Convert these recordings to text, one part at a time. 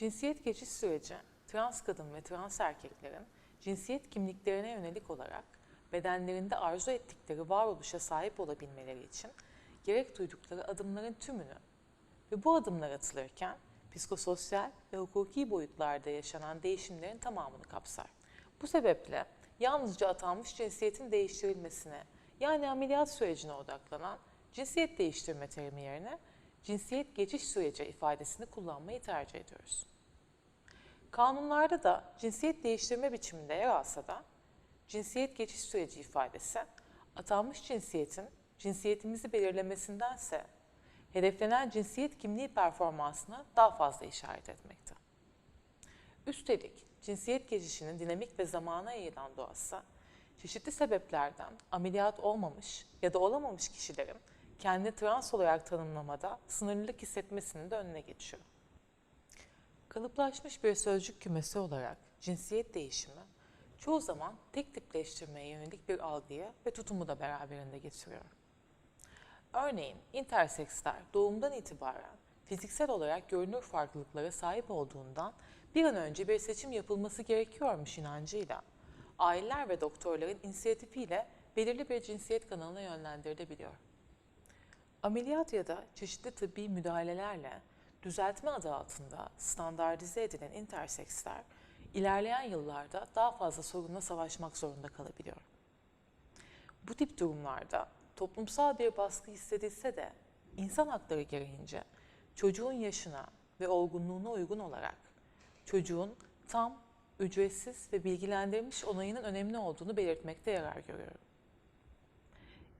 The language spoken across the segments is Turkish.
Cinsiyet geçiş süreci, trans kadın ve trans erkeklerin cinsiyet kimliklerine yönelik olarak bedenlerinde arzu ettikleri varoluşa sahip olabilmeleri için gerek duydukları adımların tümünü ve bu adımlar atılırken psikososyal ve hukuki boyutlarda yaşanan değişimlerin tamamını kapsar. Bu sebeple yalnızca atanmış cinsiyetin değiştirilmesine yani ameliyat sürecine odaklanan cinsiyet değiştirme terimi yerine cinsiyet geçiş süreci ifadesini kullanmayı tercih ediyoruz. Kanunlarda da cinsiyet değiştirme biçiminde yer alsa da cinsiyet geçiş süreci ifadesi atanmış cinsiyetin cinsiyetimizi belirlemesindense hedeflenen cinsiyet kimliği performansına daha fazla işaret etmekte. Üstelik cinsiyet geçişinin dinamik ve zamana yayılan doğası çeşitli sebeplerden ameliyat olmamış ya da olamamış kişilerin kendini trans olarak tanımlamada sınırlılık hissetmesinin de önüne geçiyor. Kalıplaşmış bir sözcük kümesi olarak cinsiyet değişimi çoğu zaman tek tipleştirmeye yönelik bir algıyı ve tutumu da beraberinde getiriyor. Örneğin interseksler doğumdan itibaren fiziksel olarak görünür farklılıklara sahip olduğundan bir an önce bir seçim yapılması gerekiyormuş inancıyla aileler ve doktorların inisiyatifiyle belirli bir cinsiyet kanalına yönlendirilebiliyor. Ameliyat ya da çeşitli tıbbi müdahalelerle düzeltme adı altında standartize edilen interseksler ilerleyen yıllarda daha fazla sorunla savaşmak zorunda kalabiliyor. Bu tip durumlarda toplumsal bir baskı hissedilse de insan hakları gereğince çocuğun yaşına ve olgunluğuna uygun olarak çocuğun tam, ücretsiz ve bilgilendirilmiş onayının önemli olduğunu belirtmekte yarar görüyorum.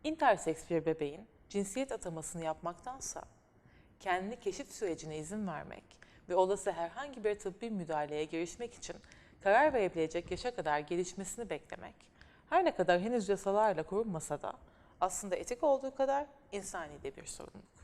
Interseks bir bebeğin cinsiyet atamasını yapmaktansa kendini keşif sürecine izin vermek ve olası herhangi bir tıbbi müdahaleye girişmek için karar verebilecek yaşa kadar gelişmesini beklemek, her ne kadar henüz yasalarla korunmasa da aslında etik olduğu kadar insani de bir sorumluluk.